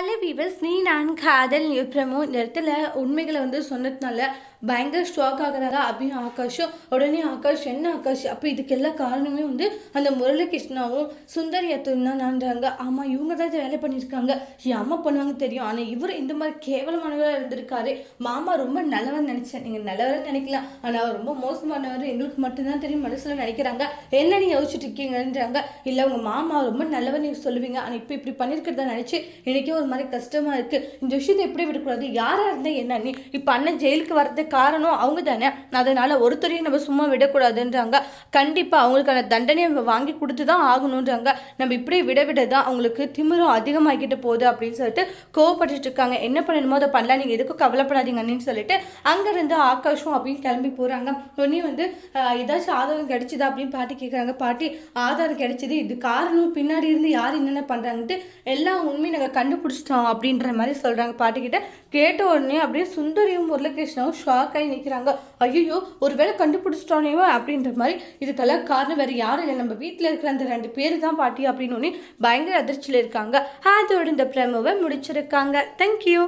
Hello viewers நீ நான் காதல் நியூப்ரமோ இந்த இடத்துல உண்மைகளை வந்து சொன்னதுனால பயங்கர ஸ்ட்ராக் ஆகுறாங்க. அப்படின்னு ஆகாஷும் உடனே ஆகாஷ் என்ன ஆகாஷ்? அப்போ இதுக்கு எல்லா காரணமே வந்து அந்த முரளிகிருஷ்ணாவும் சுந்தரி அத்தும் ஆமாம் இவங்க தான் இதை வேலை பண்ணியிருக்காங்க. என் அம்மா பண்ணுவாங்க தெரியும். ஆனால் இவர் இந்த மாதிரி கேவலமானவராக இருந்திருக்காரு. மாமா ரொம்ப நல்லவன் நினச்சேன். நீங்கள் நல்லவரன்னு நினைக்கலாம். ஆனால் அவர் ரொம்ப மோசமானவர். எங்களுக்கு மட்டும்தான் தெரியும். மனசில் நினைக்கிறாங்க. என்ன நீங்கள் யோசிச்சுட்டு இருக்கீங்கன்றாங்க. இல்லை உங்கள் மாமா ரொம்ப நல்லவன் நீங்கள் சொல்லுவீங்க. ஆனால் இப்போ இப்படி பண்ணியிருக்கிறத நினச்சி எனக்கே ஒரு மாதிரி கஷ்டமாக இருக்குது இந்த விஷயத்தை எப்படி விடக்கூடாது? யாராக இருந்தால் என்ன? நீ இப்போ அண்ணன் ஜெயிலுக்கு வரதுக்கு காரணம் அவங்க தானே. அதனால் ஒருத்தரையும் நம்ம சும்மா விடக்கூடாதுன்றாங்க. கண்டிப்பாக அவங்களுக்கான தண்டனையை நம்ம வாங்கி கொடுத்து தான் ஆகணுன்றாங்க நம்ம இப்படி விட விட தான் அவங்களுக்கு திமிரும் அதிகமாகிட்டு போகுது அப்படின்னு சொல்லிட்டு கோவப்பட்டு இருக்காங்க. என்ன பண்ணணுமோ அதை பண்ணலாம். நீங்கள் எதுக்கும் கவலைப்படாதீங்க சொல்லிட்டு அங்கேருந்து ஆகாஷும் அப்படின்னு கிளம்பி போகிறாங்க உடனே வந்து ஏதாச்சும் ஆதாரம் கிடைச்சிதா? அப்படின்னு பாட்டி கேட்குறாங்க பாட்டி ஆதாரம் கிடைச்சிது. இது காரணம். பின்னாடி இருந்து யார் என்னென்ன பண்ணுறாங்கன்ட்டு எல்லா உண்மையும் நாங்கள் கண்டுபிடிச்சிட்டோம். அப்படின்ற மாதிரி சொல்கிறாங்க பாட்டிக்கிட்ட கேட்ட உடனே அப்படியே சுந்தரியும் முரளிகிருஷ்ணாவும் ஷாக் ஆகி நிற்கிறாங்க ஐயோ ஒருவேளை கண்டுபிடிச்சிட்டோனே அப்படின்ற மாதிரி இதுக்கெல்லாம் காரணம் வேறு யாரும் இல்லை. நம்ம வீட்டில் இருக்கிற அந்த ரெண்டு பேர் தான் பாட்டி அப்படின்னு பயங்கர அதிர்ச்சியில் இருக்காங்க. அதோட இந்த பிரமவை முடிச்சிருக்காங்க. தேங்க்யூ